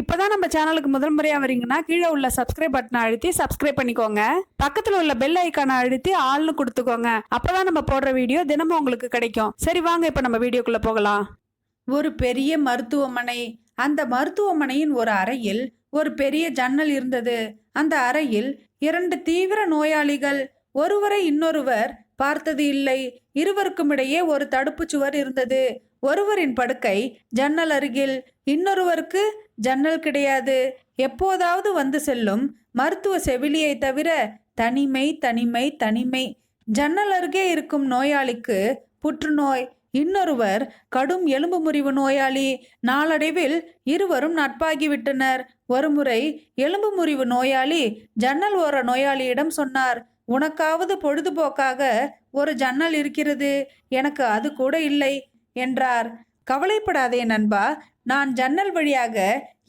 இப்போதான் நம்ம சேனலுக்கு முதல் முறையாக வரீங்கன்னா கீழே உள்ள சப்ஸ்கிரைப் பட்டனை அழுத்தி சப்ஸ்கிரைப் பண்ணிக்கோங்க. பக்கத்தில் உள்ள பெல் ஐக்கானை அழுத்தி ஆள்னு கொடுத்துக்கோங்க. அப்போதான் நம்ம போடுற வீடியோ தினமும் உங்களுக்கு கிடைக்கும். சரி வாங்க இப்போ நம்ம வீடியோக்குள்ளே போகலாம். ஒரு பெரிய மருத்துவமனை. அந்த மருத்துவமனையின் ஒரு அறையில் ஒரு பெரிய ஜன்னல் இருந்தது. அந்த அறையில் இரண்டு தீவிர நோயாளிகள். ஒருவரை இன்னொருவர் பார்த்தது இல்லை. இருவருக்கும் இடையே ஒரு தடுப்புச் சுவர் இருந்தது. ஒருவரின் படுக்கை ஜன்னல் அருகில் இன்னொருவருக்கு ஜன்னல் கிடையாது. எப்போதாவது வந்து செல்லும் மருத்துவ செவிலியை தவிர தனிமை தனிமை தனிமை. ஜன்னல் அருகே இருக்கும் நோயாளிக்கு புற்றுநோய். இன்னொருவர் கடும் எலும்பு முறிவு நோயாளி. நாளடைவில் இருவரும் நட்பாகிவிட்டனர். ஒருமுறை எலும்பு முறிவு நோயாளி ஜன்னல் ஓர நோயாளியிடம் சொன்னார் உனக்காவது பொழுதுபோக்காக ஒரு ஜன்னல் இருக்கிறது. எனக்கு அது கூட இல்லை என்றார். கவலைப்படாதே நண்பா நான் ஜன்னல் வழியாக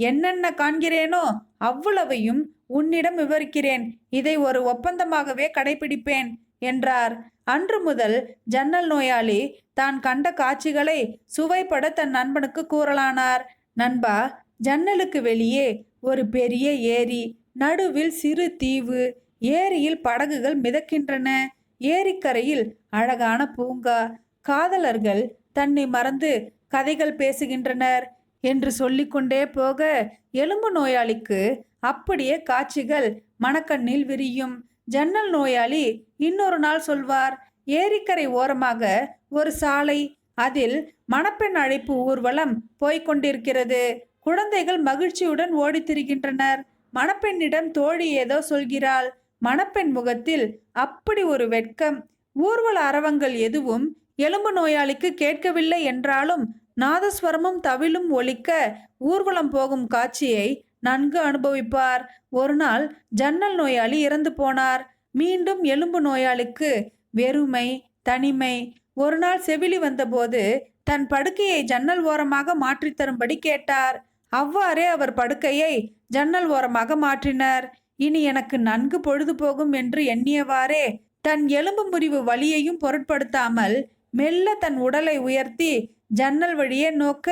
என்னென்ன காண்கிறேனோ அவ்வளவையும் உன்னிடம் விவரிக்கிறேன். இதை ஒரு ஒப்பந்தமாகவே கடைபிடிப்பேன் என்றார். அன்று முதல் ஜன்னல் நோயாளி தான் கண்ட காட்சிகளை சுவைப்பட தன் நண்பனுக்கு கூறலானார். நண்பா ஜன்னலுக்கு வெளியே ஒரு பெரிய ஏரி நடுவில் சிறு தீவு ஏரியில் படகுகள் மிதக்கின்றன. ஏரிக்கரையில் அழகான பூங்கா. காதலர்கள் தன்னை மறந்து கதைகள் பேசுகின்றனர். என்று சொல்லிக்கொண்டே போக எலும்பு நோயாளிக்கு அப்படியே காட்சிகள் மணக்கண்ணில் விரியும். ஜன்னல் நோயாளி இன்னொரு நாள் சொல்வார் ஏரிக்கரை ஓரமாக ஒரு சாலை அதில் மணப்பெண் அழைப்பு ஊர்வலம் போய்கொண்டிருக்கிறது குழந்தைகள் மகிழ்ச்சியுடன் ஓடித் திரிகின்றனர். மணப்பெண்ணிடம் தோழி ஏதோ சொல்கிறாள். மணப்பெண் முகத்தில் அப்படி ஒரு வெட்கம். ஊர்வல அரவங்கள் எதுவும் எலும்பு நோயாளிக்கு கேட்கவில்லை என்றாலும் நாதஸ்வரமும் தவிலும் ஒலிக்க ஊர்வலம் போகும் காட்சியை நன்கு அனுபவிப்பார். ஒரு நாள் ஜன்னல் நோயாளி இறந்து போனார். மீண்டும் எலும்பு நோயாளிக்கு வெறுமை தனிமை. ஒரு நாள் செவிலி வந்தபோது தன் படுக்கையை ஜன்னல் ஓரமாக மாற்றித்தரும்படி கேட்டார். அவ்வாறே அவர் படுக்கையை ஜன்னல் ஓரமாக மாற்றினர். இனி எனக்கு நன்கு பொழுது போகும் என்று எண்ணியவாறே தன் எலும்பு முறிவு வலியையும் பொருட்படுத்தாமல் மெல்ல தன் உடலை உயர்த்தி ஜன்னல் வழியே நோக்க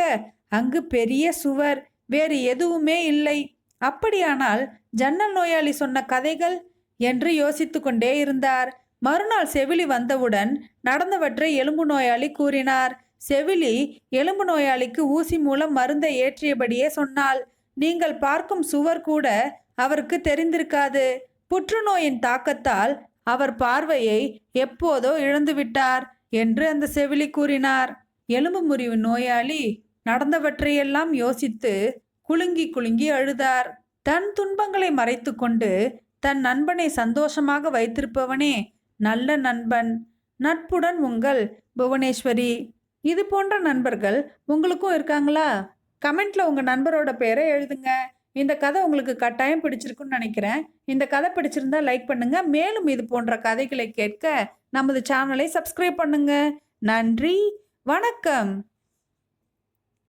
அங்கு பெரிய சுவர் வேறு எதுவுமே இல்லை. அப்படியானால் ஜன்னல் நோயாளி சொன்ன கதைகள்? என்று யோசித்து கொண்டே இருந்தார். மறுநாள் செவிலி வந்தவுடன் நடந்தவற்றை எலும்பு நோயாளி கூறினார். செவிலி எலும்பு நோயாளிக்கு ஊசி மூலம் மருந்தை ஏற்றியபடியே சொன்னாள். நீங்கள் பார்க்கும் சுவர் கூட அவருக்கு தெரிந்திருக்காது. புற்றுநோயின் தாக்கத்தால் அவர் பார்வையை எப்போதோ இழந்துவிட்டார் என்று அந்த செவிலி கூறினார். எலும்பு முறிவு நோயாளி நடந்தவற்றையெல்லாம் யோசித்து குலுங்கி குலுங்கி அழுதார். தன் துன்பங்களை மறைத்துக்கொண்டு தன் நண்பனை சந்தோஷமாக வைத்திருப்பவனே நல்ல நண்பன். நட்புடன் உங்கள் புவனேஸ்வரி. இது போன்ற நண்பர்கள் உங்களுக்கும் இருக்காங்களா? கமெண்ட்ல உங்க நண்பரோட பேரை எழுதுங்க. இந்த கதை உங்களுக்கு கட்டாயம் பிடிச்சிருக்குன்னு நினைக்கிறேன். இந்த கதை பிடிச்சிருந்தா லைக் பண்ணுங்க. மேலும் இது போன்ற கதைகளை கேட்க நமது சேனலை சப்ஸ்கிரைப் பண்ணுங்க. நன்றி. வணக்கம்.